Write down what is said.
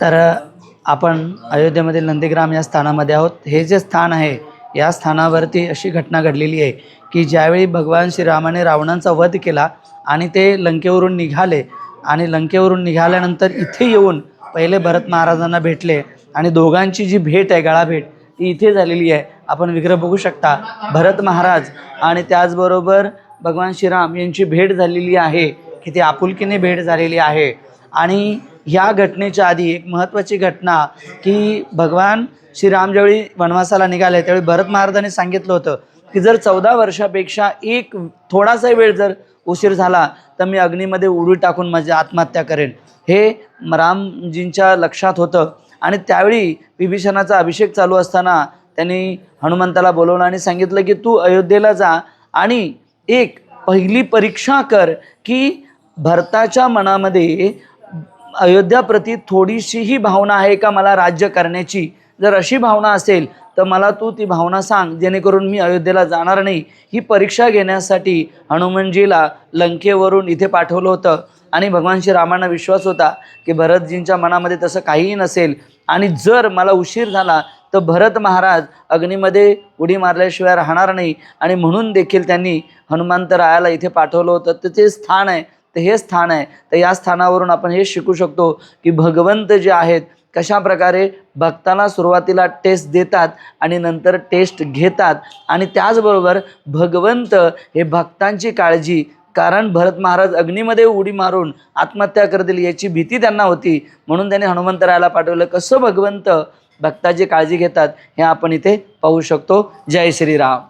तर आपण अयोध्येमधील नंदीग्राम या स्थानामध्ये आहोत. हे जे स्थान आहे या स्थानावरती अशी घटना घडलेली आहे की ज्यावेळी भगवान श्रीरामाने रावणांचा वध केला आणि ते लंकेवरून निघाले आणि लंकेवरून निघाल्यानंतर इथे येऊन पहिले भरत महाराजांना भेटले आणि दोघांची जी भेट आहे गळाभेट ती इथे झालेली आहे. आपण विग्रह बघू शकता भरत महाराज आणि त्याचबरोबर भगवान श्रीराम यांची भेट झालेली आहे की ती आपुलकीने भेट झालेली आहे. आणि ह्या घटनेच्या आधी एक महत्त्वाची घटना की भगवान श्रीराम ज्यावेळी वनवासाला निघाले त्यावेळी भरत महाराजांनी सांगितलं होतं की जर चौदा वर्षापेक्षा एक थोडासा वेळ जर उशीर झाला तर मी अग्नीमध्ये उडी टाकून माझी आत्महत्या करेन. हे रामजींच्या लक्षात होतं. आणि त्यावेळी विभीषणाचा अभिषेक चालू असताना त्यांनी हनुमंताला बोलवलं आणि सांगितलं की तू अयोध्येला जा आणि एक पहिली परीक्षा कर की भरताच्या मनामध्ये अयोध्याप्रती थोडीशीही भावना आहे का मला राज्य करण्याची? जर अशी भावना असेल तर मला तू ती भावना सांग. जेणेकरून मी अयोध्येला जाणार नाही. ही परीक्षा घेण्यासाठी हनुमानजीला लंकेवरून इथे पाठवलं होतं. आणि भगवान श्री रामांना विश्वास होता की भरतजींच्या मनामध्ये तसं काहीही नसेल. आणि जर मला उशीर झाला तर भरत महाराज अग्नीमध्ये उडी मारल्याशिवाय राहणार नाही. आणि म्हणून देखील त्यांनी हनुमंतरायाला इथे पाठवलं होतं. तर ते स्थान आहे. तर हे स्थान आहे. तर या स्थानावरून आपण हे शिकू शकतो की भगवंत जे आहेत कशा प्रकारे भक्ताला सुरुवातीला टेस्ट देतात आणि नंतर टेस्ट घेतात. आणि त्याचबरोबर भगवंत हे भक्तांची काळजी कारण भरत महाराज अग्नीमध्ये उडी मारून आत्महत्या करतील याची भीती त्यांना होती. म्हणून त्यांनी हनुमंतरायाला पाठवलं कसं भगवंत भक्ताची काळजी घेतात हे आपण इथे पाहू शकतो. जय श्रीराम.